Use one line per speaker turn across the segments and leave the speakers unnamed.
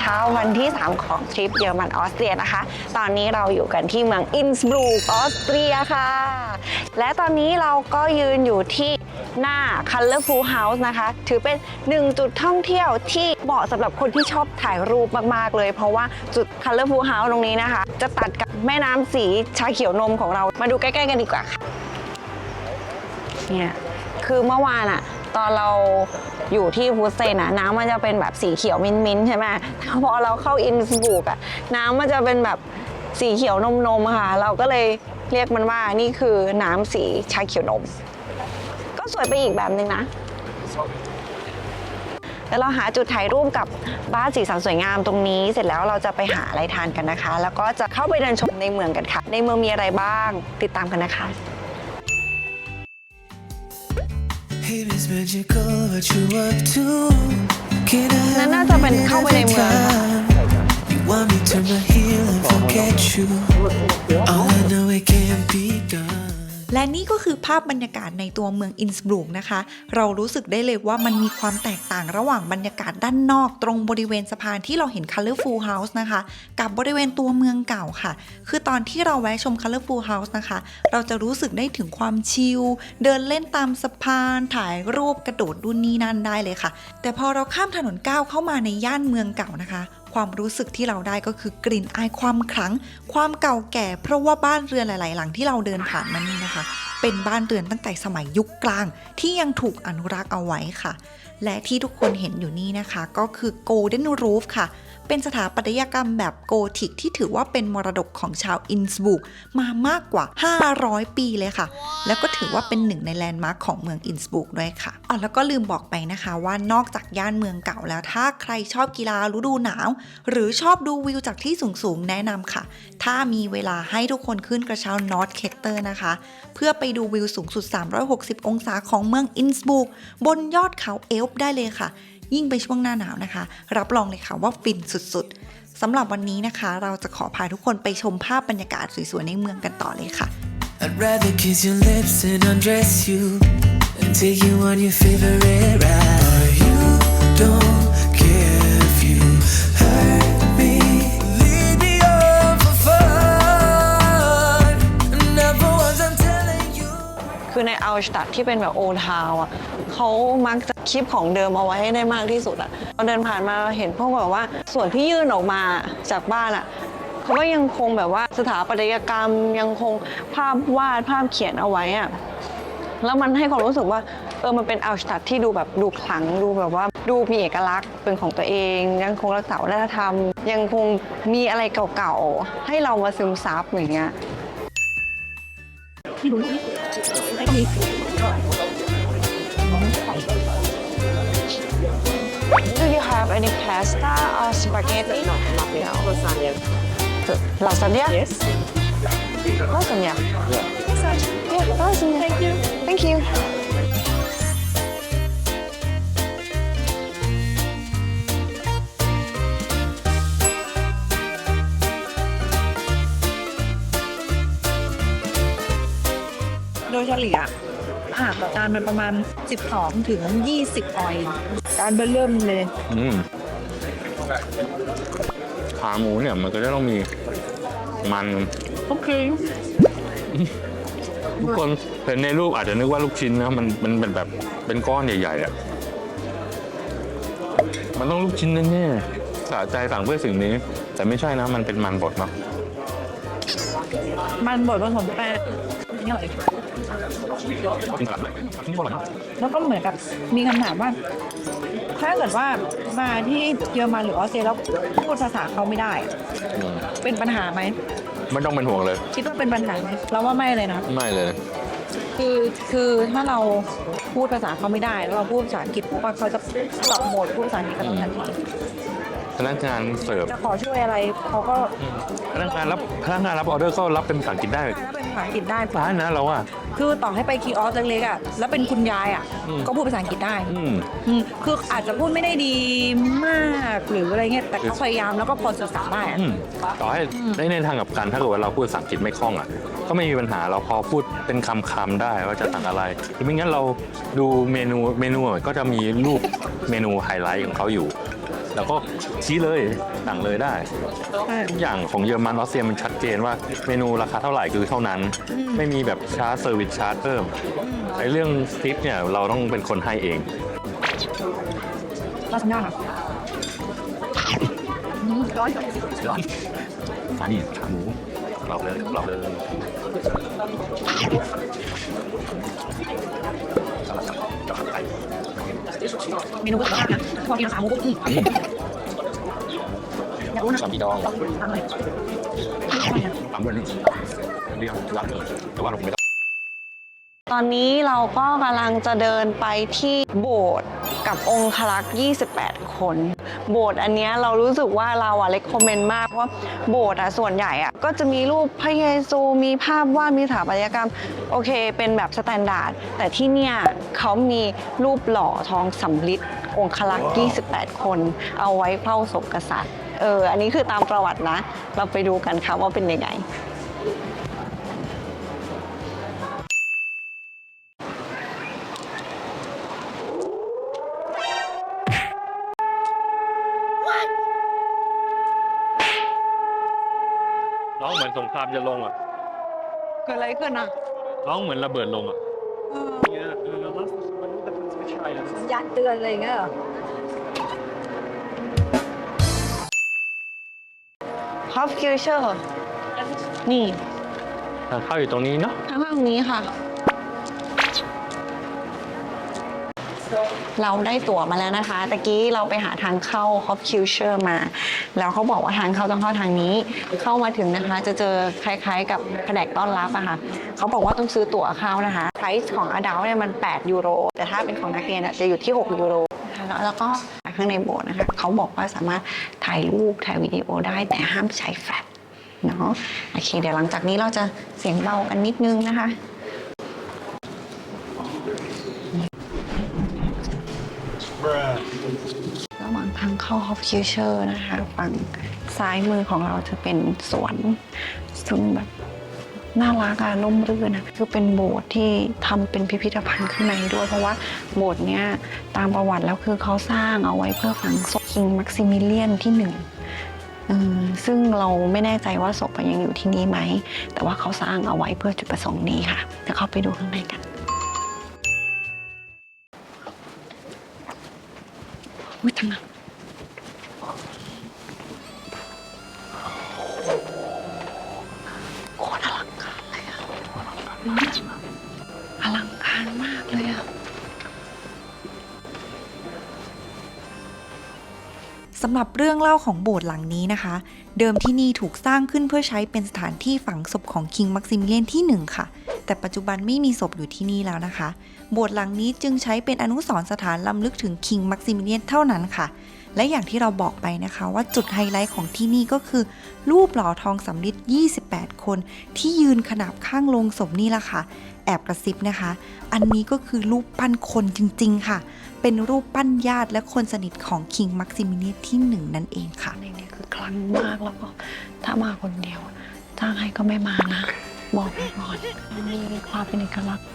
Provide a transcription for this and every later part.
เช้าวันที่ 3 ของทริปเยอรมันออสเตรียนะคะ ตอนนี้เราอยู่กันที่เมืองอินสบรูกออสเตรียค่ะ และตอนนี้เราก็ยืนอยู่ที่หน้า Colorful House นะคะ ถือเป็นหนึ่งจุดท่องเที่ยวที่เหมาะสำหรับคนที่ชอบถ่ายรูปมาก ๆ เลย เพราะว่าจุด Colorful House ตรงนี้นะคะ จะตัดกับแม่น้ำสีชาเขียวนมของเรามาดูใกล้ ๆ กันดีกว่าค่ะเนี่ยคือเมื่อวานอะ ตอนเราอยู่ที่ฮูสเซนอะน้ำมันจะเป็นแบบสีเขียวมิ้นมิ้นท์ใช่ไหมแต่พอเราเข้าอินสบุกอะน้ำมันจะเป็นแบบสีเขียวนมนมๆค่ะ เราก็เลยเรียกมันว่านี่คือน้ำสีชาเขียวนม ก็สวยไปอีกแบบหนึ่งนะแล้วเราหาจุดถ่ายรูปกับบ้านสีสันสวยงามตรงนี้ เสร็จแล้วเราจะไปหาอะไรทานกันนะคะ แล้วก็จะเข้าไปเดินชมในเมืองกันค่ะ ในเมืองมีอะไรบ้าง ติดตามกันนะคะ นั่น
have
น่า
a
จะเป็น
minute
เข้าไป
of
ใน
your
เมืองค่ะ
time? You want me to my heel and forget you? All I know it can't be done.
และนี่ก็คือภาพบรรยากาศในตัวเมืองอินสบรูกนะคะ เรารู้สึกได้เลยว่ามันมีความแตกต่างระหว่างบรรยากาศด้านนอก ตรงบริเวณสะพานที่เราเห็น Colorful House นะคะ กับบริเวณตัวเมืองเก่าค่ะ คือตอนที่เราแวะชม Colorful House นะคะ เราจะรู้สึกได้ถึงความชิล เดินเล่นตามสะพานถ่ายรูปกระโดดนู่นนี่นั่นได้เลยค่ะ แต่พอเราข้ามถนนก้าวเข้ามาในย่านเมืองเก่านะคะ ความรู้สึกที่เราได้ก็คือกลิ่นอายความขลัง ความเก่าแก่ เพราะว่าบ้านเรือนหลาย ๆ หลังที่เราเดินผ่านมานี่นะคะ เป็นบ้านเรือนตั้งแต่สมัยยุคกลาง ที่ยังถูกอนุรักษ์เอาไว้ค่ะ และที่ทุกคนเห็นอยู่นี่นะคะ ก็คือ Golden Roof ค่ะ เป็นสถาปัตยกรรมแบบโกธิกที่ถือว่าเป็นมรดกของชาวอินสบุกมามากกว่า 500 ปีเลยค่ะ แล้วก็ถือว่าเป็นหนึ่งในแลนด์มาร์คของเมืองอินสบุกด้วยค่ะอ๋อแล้วก็ลืมบอกไปนะคะว่านอกจากย่านเมืองเก่าแล้วถ้าใครชอบกีฬาฤดูหนาว หรือชอบดูวิวจากที่สูงๆแนะนำค่ะ ถ้ามีเวลาให้ทุกคนขึ้นกระเช้านอร์ทเคเตอร์นะคะ เพื่อไปดูวิวสูงสุด 360 องศาของเมืองอินสบุกบนยอดเขาเอลป์ได้เลยค่ะ ยิ่งไปช่วงหน้าหนาวนะคะ รับรองเลยค่ะว่าฟินสุดๆสำหรับวันนี้นะคะ เราจะขอพาทุกคนไปชมภาพบรรยากาศสวยๆในเมืองกันต่อเลยค่ะ
I'd rather kiss your lips and undress you and take you on your favorite ride. But you don't care if you hurt me. Lead me on for fun. Never once I'm telling you.
คือในอัลสตัดที่เป็นแบบโอทาวอะเขามักจะ คลิปของเดิมเอาไว้ให้ได้มากที่สุดอะเราเดินผ่านมาเห็นพวกแบบว่าส่วนที่ยื่นออกมาจากบ้านอะเขาก็ยังคงแบบว่าสถาปัตยกรรมยังคงภาพวาดภาพเขียนเอาไว้อะแล้วมันให้ความรู้สึกว่าเออมันเป็นอัลสตัดที่ดูแบบดูขลังดูแบบว่าดูมีเอกลักษณ์เป็นของตัวเอง ยังคงรักษาวัฒนธรรม ยังคงมีอะไรเก่าๆ ให้เรามาซึมซับอย่างเงี้ย Do you have any pasta or spaghetti? No, nothing. Lasagna. Lasagna? Yes. Lasagna. Yeah. Yeah, lasagna. Thank you. Thank you.
โดยเฉลี่ยอาหารต่อจานมันประมาณ 12 ถึง 20 ออยล์ การเบอร์เริ่มเลย
อืมขาหมูเนี่ยมันก็จะต้องมีมัน
โอเค
ทุกคนเห็นในรูปอาจจะนึกว่าลูกชิ้นนะมันมันเป็นแบบเป็นก้อนใหญ่ๆอะมันต้องลูกชิ้นแน่ๆสะใจสั่งเพื่อสิ่งนี้ แต่ไม่ใช่นะมันเป็นมันบดเนาะ
มันบดผสมแป้งนี่อร่อย
กินตลาดเลยนี่อร่อยมาก
แล้วก็เหมือนกับมีคำถามว่า ถ้าเกิดว่ามาที่เยอรมันหรือออสเตรเลียแล้วพูดภาษาเขาไม่ได้
อืม
เป็นปัญหาไหม
ไม่ต้องเป็นห่วงเลย
คิดว่าเป็นปัญหาไหมเราว่าไม่เลยนะ
ไม่เลย
คือคือถ้าเราพูดภาษาเขาไม่ได้ แล้วเราพูดภาษาอังกฤษปุ๊บเขาจะปรับโหมดพูดภาษาอังกฤษกับเราทันที
พนักงานเสิร์ฟ
จะขอช่วยอะไรเขาก็
พนักงานรับพนักงานรับออเดอร์ก็รับเป็นภาษาอังกฤษได้
ถ้าเป็นภาษาอังกฤษได้
ร้านนะเราอะ
คือต่อให้ไปคีย์ออสเล็กๆอะแล้วเป็นคุณยายอะ
อืม
ก็พูดภาษาอังกฤษได้
อืม
อืมคืออาจจะพูดไม่ได้ดีมากหรืออะไรเงี้ยแต่ก็พยายามแล้วก็พอสื่อสารได้อะ
อืมต่อให้ในในทางกับการถ้าเกิดว่าเราพูดภาษาอังกฤษไม่คล่องอะก็ไม่มีปัญหาเราพอพูดเป็นคำคำๆได้ว่าจะสั่งอะไรหรือไม่งั้นเราดูเมนูเมนูอะก็จะมีรูปเมนูไฮไลท์ของเขาอยู่ แล้วก็ชี้เลยสั่งเลยได้ทุกอย่างของเยอรมันออสเตรียมันชัดเจนว่าเมนูราคาเท่าไหร่คือเท่านั้น ไม่มีแบบชาร์จเซอร์วิสชาร์จเพิ่มไอ้เรื่องทิปเนี่ยเราต้องเป็นคนให้เอง
ลาซานญ่าค่ะอืมร้อน
ร้อนอันนี้ขาหมูกรอบเลยกรอบเลย
เมนูก็สวยมากนะพอกินขาหมูปุ๊บอืมอยากรู้นะ
สามีดอง
ทำอะไร
ตามด้วยนี่เรียงรักเลยแต่ว่าเราไม่ได้
ตอนนี้เราก็กำลังจะเดินไปที่โบสถ์กับองคลักษ์28 คน โบสถ์อันเนี้ยเรารู้สึกว่าเราอะเลคคอมเมนต์มากเพราะว่าโบสถ์อะส่วนใหญ่อะก็จะมีรูปพระเยซูมีภาพวาดมีสถาปัตยกรรม โอเค เป็นแบบสแตนดาร์ดแต่ที่เนี่ยเขามีรูปหล่อทองสำริดองคลักษ์28 คน เอาไว้เฝ้าศพกษัตริย์เอออันนี้คือตามประวัตินะ เราไปดูกันค่ะว่าเป็นยังไง
เหมือนสงครามจะลงอะ
เกิดอะไรขึ้นอะ
น้องเหมือนระเบิดลงอะ
ยันเตือนอะไรอย่างเงี้ยเหรอ
ฮอฟคิวเชอร์นี่
ทางเข้าอยู่ตรงนี้เนาะ
ทางข้างนี้ค่ะ เราได้ตั๋วมาแล้วนะคะ ตะกี้เราไปหาทางเข้า Hop Culture มา แล้วเขาบอกว่าทางเข้าต้องเข้าทางนี้ เข้ามาถึงนะคะ จะเจอคล้ายๆ กับแผนกต้อนรับอะค่ะเขาบอกว่าต้องซื้อตั๋วเข้านะคะ ไพรซ์ของ adult เนี่ยมัน 8 ยูโร แต่ถ้าเป็นของนักเรียนจะอยู่ที่ 6 ยูโรแล้วก็ข้างในโบสถ์นะคะเขาบอกว่าสามารถถ่ายรูปถ่ายวิดีโอได้แต่ห้ามใช้แฟลชเนาะ โอเค เดี๋ยวหลังจากนี้เราจะเสียงเบากันนิดนึงนะคะ หว่างทางเข้า Hop Culture นะคะ ฝั่งซ้ายมือของเราจะเป็นสวนซึ่งแบบน่ารักอะร่มรื่นนะคือเป็นโบสถ์ที่ทำเป็นพิพิธภัณฑ์ข้างในด้วย เพราะว่าโบสถ์เนี้ยตามประวัติแล้วคือเขาสร้างเอาไว้เพื่อฝังศพคิงมักซิมิเลียนที่หนึ่งซึ่งเราไม่แน่ใจว่าศพยังอยู่ที่นี่ไหม แต่ว่าเขาสร้างเอาไว้เพื่อจุดประสงค์นี้ค่ะเดี๋ยวเข้าไปดูข้างในกันอุ้ยทำไม โคตรอลังการเลยอะอลังการมากเลยอะ
สำหรับเรื่องเล่าของโบสถ์หลังนี้นะคะ เดิมที่นี่ถูกสร้างขึ้นเพื่อใช้เป็นสถานที่ฝังศพของคิงมักซิมิเลียนที่ 1 ค่ะ แต่ปัจจุบันไม่มีศพอยู่ที่นี่แล้วนะคะ โบสถ์หลังนี้จึงใช้เป็นอนุสรณ์สถานล้ำลึกถึงคิงมักซิมิเลียนเท่านั้นค่ะ และอย่างที่เราบอกไปนะคะว่าจุดไฮไลท์ของที่นี่ก็คือ รูปหล่อทองสำริด28 คน ที่ยืนขนาบข้างโลงศพนี่แหละค่ะ แอบกระซิบนะคะ อันนี้ก็คือรูปปั้นคนจริง ๆ ค่ะ เป็นรูปปั้นญาติและคนสนิทของคิงมักซิมิเลียที่หนึ่งนั่นเองค่ะ
ในนี้คือคลั่งมากแล้วก็ถ้ามาคนเดียวจ้างให้ก็ไม่มานะ บอกไปก่อนมีความเป็นเอกลักษณ์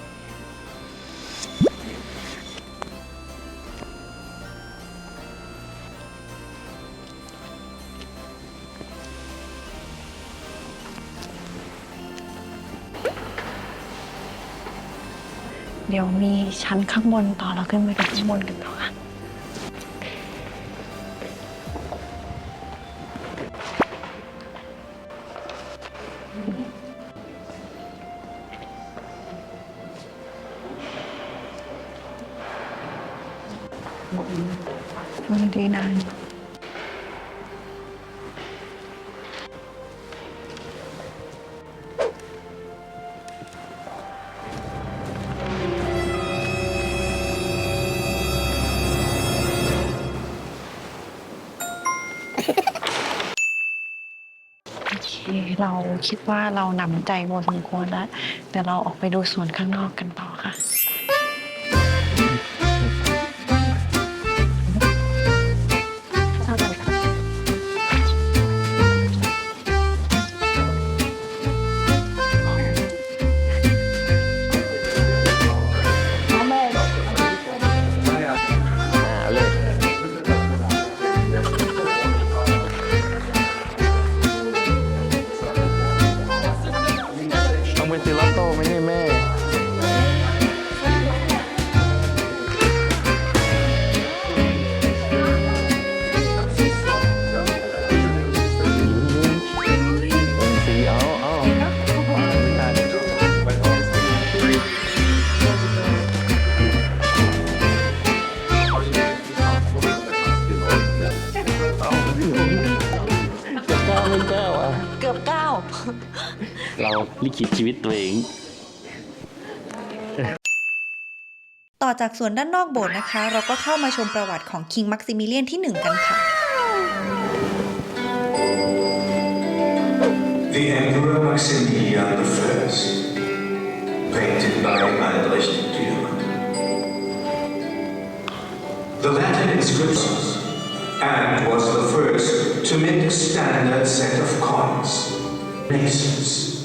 ดี๋ยวมีชั้นข้างบนต่อเราขึ้นไปดูข้างบนกันต่อค่ะ เคเราคิดว่าเรานำใจพอสมควรแล้วเดี๋ยวเราออกไปดูสวนข้างนอกกันต่อค่ะ
ลิ
ขิตชีวิตตัวเอง
ต่อจากส่วนด้านนอกโบสถ์นะคะ เราก็เข้ามาชมประวัติของคิงมักซิมิเลียนที่ 1 กันค่ะ
The Emperor Maximilian I, painted by Albrecht Dürer. The Latin inscriptions, and was the first to make a standard set of coins. Masons.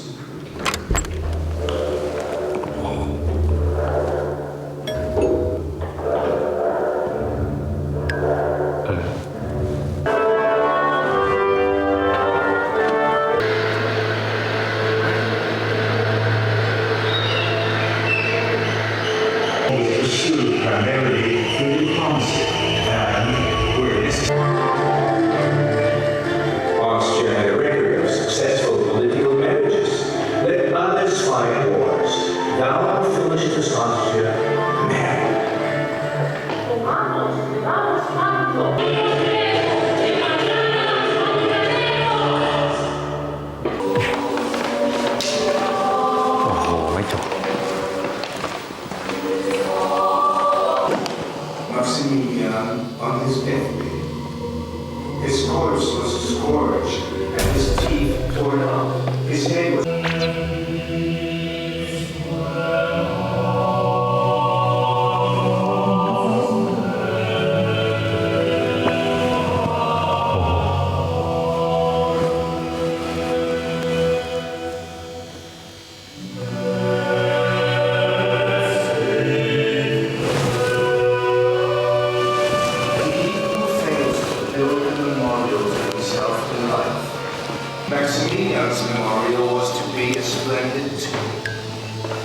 Maximilian's memorial was to be a splendid tomb.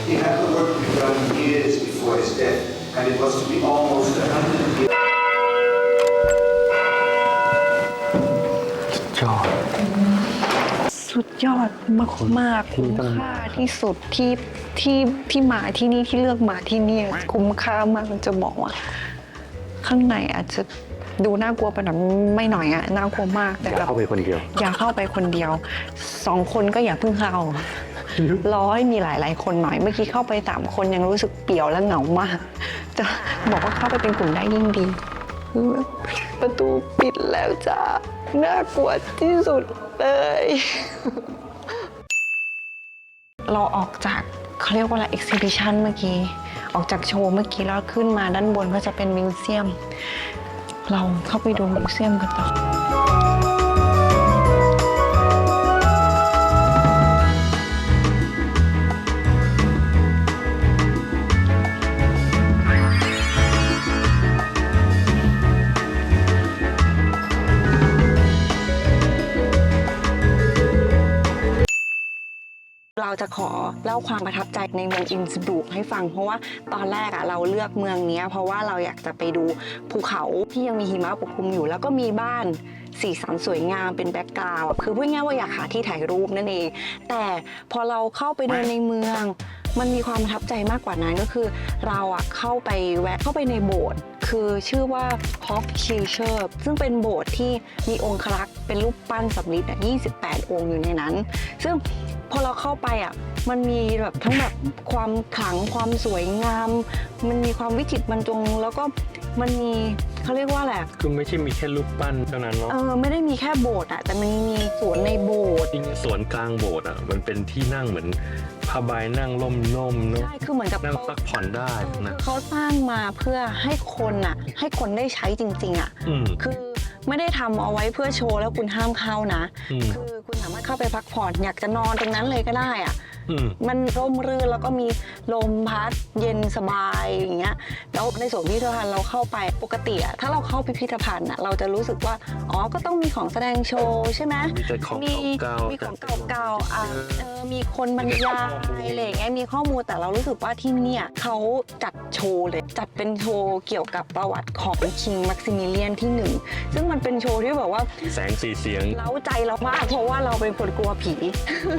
He had the work begun years before his death, and it was to be almost a hundred years.
จอด
สุดยอดมากมากๆคุ้มค่าที่สุดที่ที่ที่มาที่นี่ที่เลือกมาที่นี่คุ้มค่ามากจะบอกว่า ข้างในอาจจะ ดูน่ากลัวไปหน่อยไม่หน่อยอะน่ากลัวมากแต่
อย่า
แบบ
เข้าไปคนเดียว
อย่าเข้าไปคนเดียวสองคนก็อย่าเพิ่งเข้ารอให้มีหลาย ๆ คนหน่อยเมื่อกี้เข้าไปสามคนยังรู้สึกเปลี่ยวและเหงามาก จะบอกว่าเข้าไปเป็นกลุ่มได้ยิ่งดี ประตูปิดแล้วจ้าน่ากลัวที่สุดเลย เราออกจากเขาเรียกว่าอะไร exhibition เมื่อกี้ ออกจากโชว์เมื่อกี้แล้วขึ้นมาด้านบนก็จะเป็นมิวเซียม เราเข้าไปดูมิวเซียมกันต่อ เราจะขอเล่าความประทับใจในเมืองอินสบรูกให้ฟัง เพราะว่าตอนแรกอะเราเลือกเมืองนี้เพราะว่าเราอยากจะไปดูภูเขาที่ยังมีหิมะปกคลุมอยู่ แล้วก็มีบ้านสีสันสวยงามเป็นแบ็กกราวด์คือพูดง่ายว่าอยากหาที่ถ่ายรูปนั่นเอง แต่พอเราเข้าไปเดินในเมือง มันมีความประทับใจมากกว่านั้นก็คือ เราอะเข้าไปแวะเข้าไปในโบสถ์คือชื่อว่า Hawk k i l c h e r ซึ่งเป็นโบสถ์ที่มีองค์ครักษ์เป็นรูปปั้นสำริดอะ28 องค์อยู่ในนั้น ซึ่ง พอเราเข้าไปอะมันมีแบบทั้งแบบความขลังความสวยงาม มันมีความวิจิตรบรรจง แล้วก็มันมีเขาเรียกว่าอะไรอะ
คือไม่ใช่มีแค่รูปปั้นเท่านั้นเนาะ
เออไม่ได้มีแค่โบสถ์อะแต่มันมีสวนในโบสถ์
จริงๆสวนกลางโบสถ์อะมันเป็นที่นั่งเหมือนผ้าใบนั่งล่มๆเนาะ
ใช่คือเหมือนกับ
นั่ง
เขา
พักผ่อนได้นะ
เขาสร้างมาเพื่อให้คนอะให้คนได้ใช้จริง ๆอะ
อืม
คือ ไม่ได้ทำเอาไว้เพื่อโชว์แล้วคุณห้ามเข้านะ
อืม
คือคุณสามารถเข้าไปพักผ่อนอยากจะนอนตรงนั้นเลยก็ได้อะ
อืม
มันร่มรื่นแล้วก็มีลมพัดเย็นสบายอย่างเงี้ยแล้วในส่วนพิพิธภัณฑ์เราเข้าไปปกติอะถ้าเราเข้าพิพิธภัณฑ์อะเราจะรู้สึกว่าอ๋อก็ต้องมีของแสดงโชว์ใช่ไหม
มีแต่ของ
มี
เก่าๆ
มีของเก่าๆอะเออมีคนบรรยายอะไรอย่างเงี้ยมีข้อมูลแต่เรารู้สึกว่าที่เนี่ยเขาจัดโชว์เลยจัดเป็นโชว์เกี่ยวกับประวัติของคิงมักซิมิเลียนที่หนึ่งซึ่งมันเป็นโชว์ที่แบบว่า
แสงสีเสียง
เล้าใจเรามากเพราะว่าเราเป็นคนกลัวผี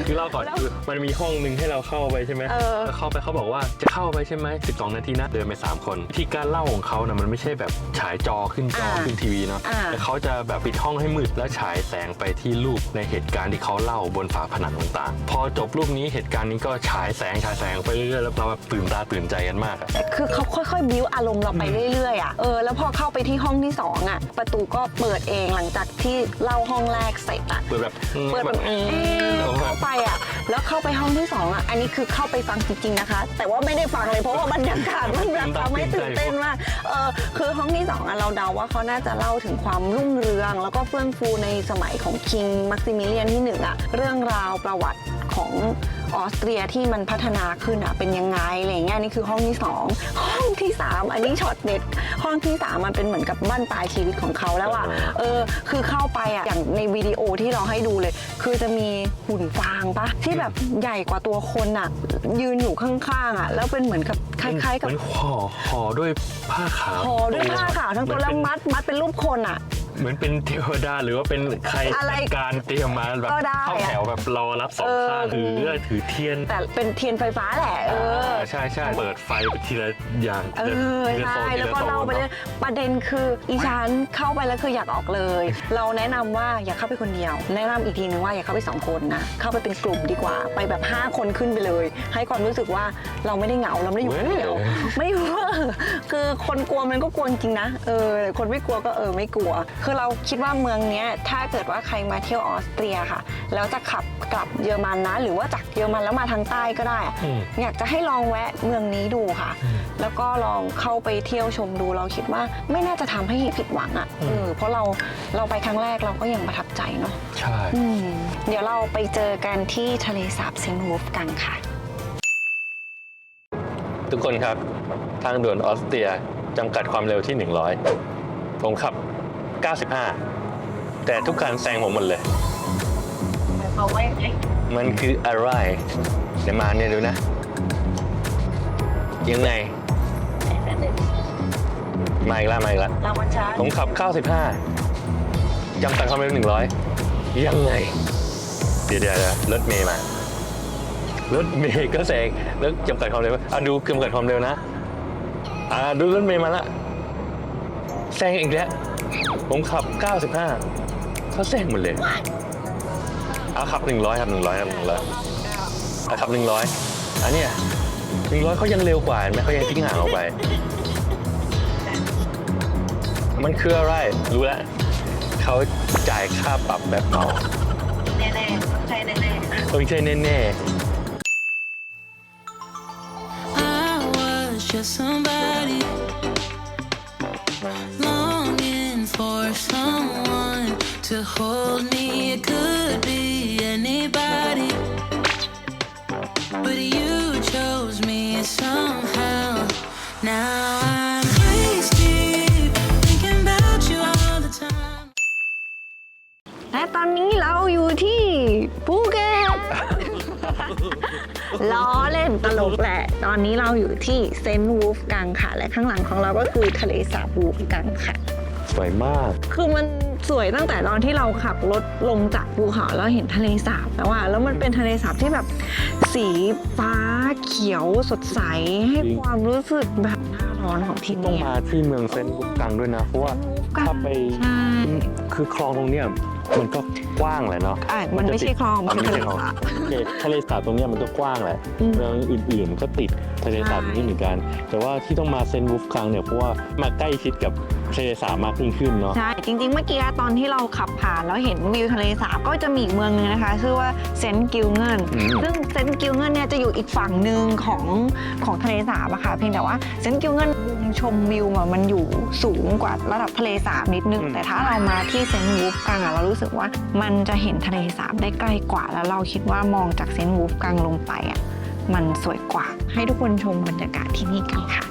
คือเล่าก่อน
แล้ว
คือมันมีห้องหนึ่งให้เราเข้าไปใช่ไหม
เออ
แล้วเข้าไปเขาบอกว่าจะเข้าไปใช่ไหม12 นาทีนะเดินไป 3 คนที่การเล่าของเขานะมันไม่ใช่แบบฉายจอขึ้นจอ
อ่า
ขึ้นทีวีเนาะ
อ่า
แต่เขาจะแบบปิดห้องให้มืดแล้วฉายแสงไปที่รูปในเหตุการณ์ที่เขาเล่าบนฝาผนังต่างๆพอจบรูปนี้เหตุการณ์นี้ก็ฉายแสงฉายแสงไปเรื่อยๆแล้วเราแบบตื่นตาตื่นใจกันมากอะ
คือเขาค่อยๆ บิวอารมณ์เราไปเรื่อยๆอะเออแล้วพอเข้าไปที่ห้องที่สองอะ ประตูก็เปิดเองหลังจากที่เล่าห้องแรกเสร็จอะ
เปิดแบบ
เปิดแบบเอ๊ะเข้าไปอะ แล้วเข้าไปห้องที่สองอะอันนี้คือเข้าไปฟังจริงๆนะคะ แต่ว่าไม่ได้ฟังเลยเพราะว่าบรรยากาศมันแบบเราไม่ตื่นเต้นมากเออคือห้องที่สองอะเราเดาว่าเขาน่าจะเล่าถึงความรุ่งเรือง แล้วก็เฟื่องฟูในสมัยของคิงมักซิมิเลียนที่หนึ่งอะเรื่องราวประวัติของ ออสเตรียที่มันพัฒนาขึ้นอะเป็นยังไงอะไรอย่างเงี้ยนี่คือห้องที่สองห้องที่สามอันนี้ช็อตเด็ดห้องที่สามมันเป็นเหมือนกับบ้านปลายชีวิตของเขาแล้วอะเออคือเข้าไปอะอย่างในวิดีโอที่เราให้ดูเลย คือจะมีหุ่นฟางปะที่แบบใหญ่กว่าตัวคนอะยืนอยู่ข้างๆอะแล้วเป็นเหมือนกับคล้ายๆกับ
เหมือนห่อห่อด้วยผ้าขาว
ห่อด้วยผ้าขาวทั้งตัวแล้วมัดมัดเป็นรูปคนอะ
เหมือนเป็นเทวดาหรือว่าเป็นใคร
อะไร
จัดการเตรียมมาแบบ
ก็ได้
เข้าแถวแบบรอรับสอง
เออ
ข้างถือถือเทียน
แต่เป็นเทียนไฟฟ้าแหละเออ
ใช่ใช่เปิดไฟไปทีละอย่าง
เออ
ทีละ
ใช่
โซนที
แล้ว
ละ
ก็
โซน
เล่าไปเรื่อยประเด็นคืออีฉันเข้าไปแล้วคืออยากออกเลย เราแนะนำว่าอย่าเข้าไปคนเดียว แนะนำอีกทีนึงว่าอย่าเข้าไปสองคนนะเข้าไปเป็นกลุ่มดีกว่า ไปแบบ 5 คนขึ้นไปเลย ให้ความรู้สึกว่าเราไม่ได้เหงาเราไม่ได้อยู่คนเดียวไม่เวอร์คือคนกลัวมันก็กลัวจริงๆนะเออแต่คนไม่กลัวก็เออไม่กลัวคือเราคิดว่าเมืองเนี้ยถ้าเกิดว่าใครมาเที่ยวออสเตรียค่ะ แล้วจะขับกลับเยอรมันนะ หรือว่าจากเยอรมันแล้วมาทางใต้ก็ได้อะ
อืม
อยากจะให้ลองแวะเมืองนี้ดูค่ะ แล้วก็ลองเข้าไปเที่ยวชมดู เราคิดว่าไม่น่าจะทำให้ผิดหวังอะ่ะเออเพราะเราเราไปครั้งแรกเราก็ยังประทับใจเนาะ
ใช่
อืมเดี๋ยวเราไปเจอกันที่ทะเลสาบเซนต์วูฟกันค่ะ
ทุกคนครับ ทางด่วนออสเตรียจำกัดความเร็วที่ 100 ผมขับ 95 แต่ทุกคันแซงผมหมดเลย
เขาไว้
มันคืออะไร เดี๋ยวมาเนี่ยดูนะ ยังไงมาอีกแล้วมาอีกแล้ว
เราวันช้า
ผมขับ 95จำกัดความเร็ว100 ยังไง เดี๋ยวเดี๋ยวเดี๋ยวรถเมย์มา รถเมย์ก็แซงแล้วจำกัดความเร็วอะดูจำกัดความเร็วนะ อ่าดูรถเมย์มาละแซงอีกแล้ว ผมขับ 95เขาแซงหมดเลยเอาขับ 100 ครับ 100 ครับ 100เอาขับ 100 อันเนี้ย100เขายังเร็วกว่าเห็นไหมเขายังทิ้งห่างออกไป มันคืออะไร รู้แล้วเขาจ่ายค่าปรับแบบเมา
แน่ๆใช่แน่
ต้องใช่แน่
I was just somebody to hold me. It could be anybody, but you chose me somehow. Now I'm waist deep, thinking about you all the time.
ๆและตอนนี้เราอยู่ที่ภูเก็ต ล้อเล่นตลกแหละ ตอนนี้เราอยู่ที่เซนต์วูฟกังค่ะ และข้างหลังของเราก็คือทะเลสาบวูฟกังค่ะ
ๆสวยมาก
คือมัน สวยตั้งแต่ตอนที่เราขับรถลงจากภูเขาแล้วเห็นทะเลสาบแล้วอะแล้วมันเป็นทะเลสาบที่แบบสีฟ้าเขียวสดใสให้
จริง
ความรู้สึกแบบหน้าร้อนของที่
ต้อง
นี่
มาที่เมืองเซนต์บุกกังด้วยนะ เพราะว่าถ้าไป
ใช่
คือคลองตรงเนี้ยมันก็กว้างแหละเนาะ
อะมันไม่ใช่คลองมันคือทะเลสาบ
โอเคทะเลสาบตรงเนี้ยมันก็กว้างแหละ
อืม
เมืองอื่นๆก็ติดทะเลสาบ
ใช่
นี้เหมือนกัน แต่ว่าที่ต้องมาเซนต์วูฟกังเนี่ยเพราะว่ามาใกล้ชิดกับ ทะเลสาบมากยิ่งขึ้นเนาะ
ใช่ จริง ๆ เมื่อกี้ตอนที่เราขับผ่านแล้วเห็นวิวทะเลสาบก็จะมีอีกเมืองหนึงนะคะชื่อว่าเซนต์กิลเงิน
อืม
ซึ่งเซนต์กิลเงินเนี่ยจะอยู่อีกฝั่งหนึ่งของของทะเลสาบอะค่ะ เพียงแต่ว่าเซนต์กิลเงินมุมชมวิวอะมันอยู่สูงกว่าระดับทะเลสาบนิดนึง แต่ถ้าเรามาที่เซนต์วูฟกังอะเรารู้สึกว่ามันจะเห็นทะเลสาบได้ใกล้กว่า แล้วเราคิดว่ามองจากเซนต์วูฟกังลงไปอะมันสวยกว่า ให้ทุกคนชมบรรยากาศที่นี่กันค่ะ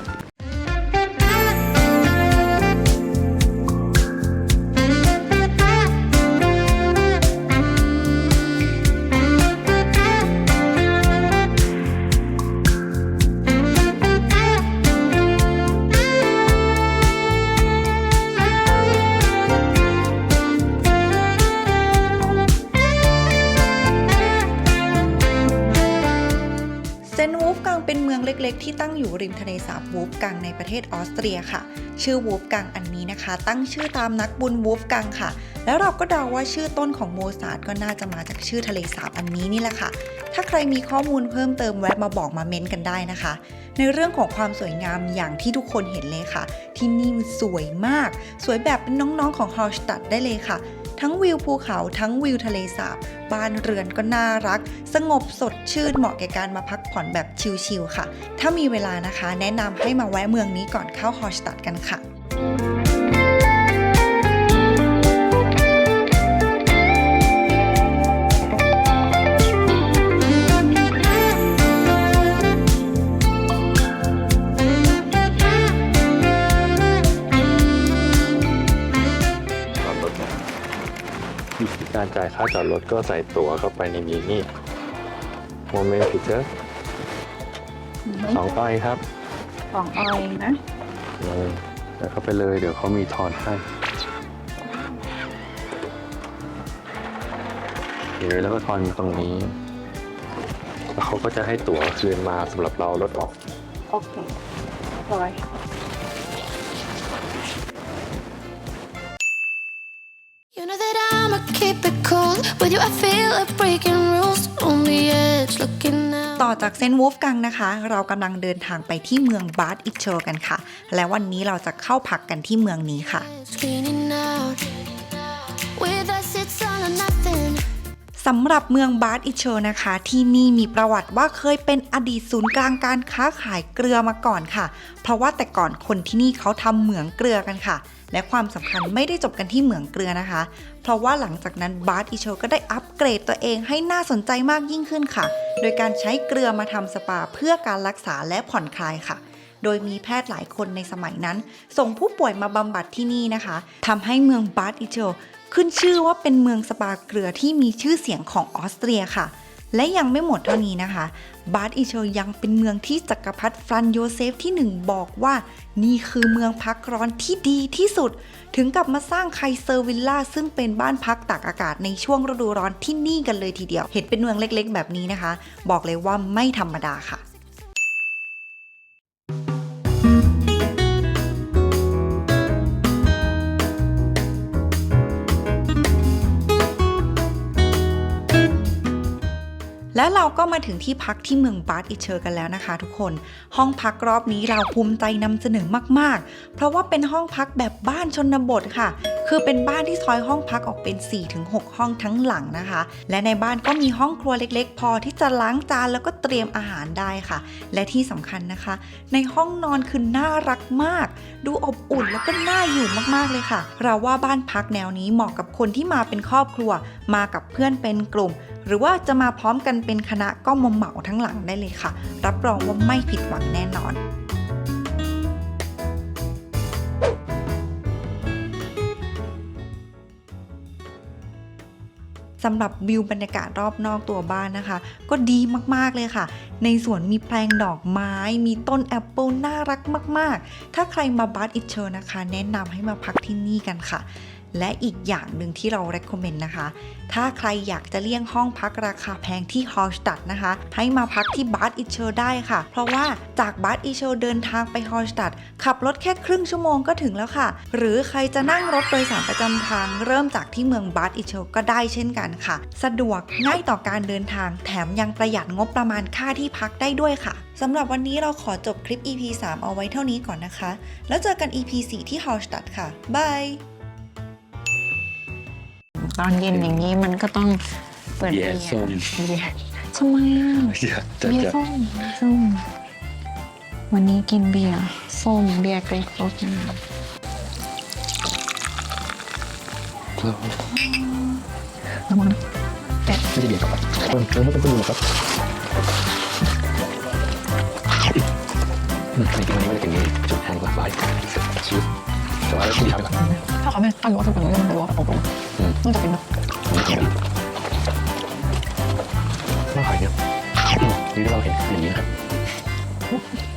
เทศออสเตรียค่ะ ชื่อวูฟกังอันนี้นะคะ ตั้งชื่อตามนักบุญวูฟกังค่ะ แล้วเราก็เดาว่าชื่อต้นของโมซาร์ทก็น่าจะมาจากชื่อทะเลสาบอันนี้นี่แหละค่ะ ถ้าใครมีข้อมูลเพิ่มเติมแวะมาบอกมาเม้นต์กันได้นะคะ ในเรื่องของความสวยงามอย่างที่ทุกคนเห็นเลยค่ะ ที่นี่สวยมาก สวยแบบเป็นน้องๆของฮอลสตัดได้เลยค่ะ ทั้งวิวภูเขาทั้งวิวทะเลสาบ บ้านเรือนก็น่ารัก สงบสดชื่นเหมาะแก่การมาพักผ่อนแบบชิลๆค่ะ ถ้ามีเวลานะคะ แนะนำให้มาแวะเมืองนี้ก่อนเข้าฮอชตัดกันค่ะ
การจ่ายค่าจอดรถก็ใส่ตั๋วเข้าไปในนี้นี่โมเมนต์พิเจอร์สองต้อยครับ
สองออยนะ
เลยแล้วเข้าไปเลยเดี๋ยวเขามีทอนให้เดี๋ยวแล้วก็ทอนตรงนี้ แล้วเขาก็จะให้ตั๋วคืนมาสำหรับเรารถออก
โอเคร้อย
With you, I feel like breaking rules. On the edge, looking out.
ต่อจากเซนต์วูฟกังนะคะ เรากำลังเดินทางไปที่เมืองบาร์ดอิชโชกันค่ะ และวันนี้เราจะเข้าพักกันที่เมืองนี้ค่ะ
Cleaning out. With us, it's all or nothing.
สำหรับเมืองบาร์ดอิชโชนะคะ ที่นี่มีประวัติว่าเคยเป็นอดีตศูนย์กลางการค้าขายเกลือมาก่อนค่ะ เพราะว่าแต่ก่อนคนที่นี่เขาทำเหมืองเกลือกันค่ะ และความสำคัญไม่ได้จบกันที่เหมืองเกลือนะคะ เพราะว่าหลังจากนั้นบาร์ดอิโชก็ได้อัปเกรดตัวเองให้น่าสนใจมากยิ่งขึ้นค่ะ โดยการใช้เกลือมาทำสปาเพื่อการรักษาและผ่อนคลายค่ะโดยมีแพทย์หลายคนในสมัยนั้น ส่งผู้ป่วยมาบำบัดที่นี่นะคะทำให้เมืองบาร์ดอิโชขึ้นชื่อว่าเป็นเมืองสปาเกลือที่มีชื่อเสียงของออสเตรียค่ะ และยังไม่หมดเท่านี้นะคะ บาร์ดอิเชยังเป็นเมืองที่จักรพรรดิฟรันโยเซฟที่หนึ่งบอกว่า นี่คือเมืองพักร้อนที่ดีที่สุด ถึงกับมาสร้างไคเซอร์วิลล่าซึ่งเป็นบ้านพักตากอากาศในช่วงฤดูร้อนที่นี่กันเลยทีเดียว เห็นเป็นเมืองเล็กๆ แบบนี้นะคะ บอกเลยว่าไม่ธรรมดาค่ะ และเราก็มาถึงที่พักที่เมืองบาร์ดอิเชอร์กันแล้วนะคะทุกคน ห้องพักรอบนี้เราภูมิใจนำเสนอมาก ๆ เพราะว่าเป็นห้องพักแบบบ้านชนบทค่ะ คือเป็นบ้านที่ซอยห้องพักออกเป็น 4-6 ห้องทั้งหลังนะคะ และในบ้านก็มีห้องครัวเล็ก ๆ พอที่จะล้างจานแล้วก็เตรียมอาหารได้ค่ะ และที่สำคัญนะคะ ในห้องนอนคือน่ารักมาก ดูอบอุ่นแล้วก็น่าอยู่มากๆเลยค่ะ เราว่าบ้านพักแนวนี้เหมาะกับคนที่มาเป็นครอบครัว มากับเพื่อนเป็นกลุ่ม หรือว่าจะมาพร้อมกันเป็นคณะก็มาเหมาทั้งหลังได้เลยค่ะ รับรองว่าไม่ผิดหวังแน่นอนสำหรับวิวบรรยากาศรอบนอกตัวบ้านนะคะ ก็ดีมากๆเลยค่ะ ในสวนมีแปลงดอกไม้ มีต้นแอปเปิลน่ารักมาก ๆ ถ้าใครมาบัตอิชเชอร์นะคะ แนะนำให้มาพักที่นี่กันค่ะ และอีกอย่างหนึ่งที่เรา recommend นะคะ ถ้าใครอยากจะเลี่ยงห้องพักราคาแพงที่ฮอลสตัดนะคะ ให้มาพักที่บาร์อิชเชอร์ได้ค่ะ เพราะว่าจากบาร์อิชเชอร์เดินทางไปฮอลสตัดขับรถแค่ครึ่งชั่วโมงก็ถึงแล้วค่ะ หรือใครจะนั่งรถโดยสารประจำทาง เริ่มจากที่เมืองบาร์อิชเชอร์ก็ได้เช่นกันค่ะ สะดวกง่ายต่อการเดินทาง แถมยังประหยัดงบประมาณค่าที่พักได้ด้วยค่ะสำหรับวันนี้เราขอจบคลิป EP 3 เอาไว้เท่านี้ก่อนนะคะ แล้วเจอกัน EP 4 ที่ฮอลสตัดค่ะบาย
ตอนเย็นอย่างนี้มันก็ต้องเปิด
เบี
เบี
ย
ย
ร์
ร์
ส้ม
เบียร์ทำไมอะ
เดี๋ยวจะ
เบีย
จะ
ร์ส้มส้ม วันนี้กินเบียร์ส้มเบียร์เกรกรสนะระวังนะ
ไม่ได้เบียร์กับเพิ่มเพิ่มไม่ต้องพูดครับอืมจริงๆวันนี้ไม่ได้กินนี้จุดแห้งกว่าไฟชีสแต่ว่าที่ทำก่อน
ถ้าเขาไม่ตั้งว่าทุกคนเรื่องรู้ว่าอบรม
อืม
ต้องจะเป็นแบบ
ไม่กินน่าขายเนี่ยอืมนี่เราเห็นอย่างนี้นะครับ
แต่เราก็ไปถ่าย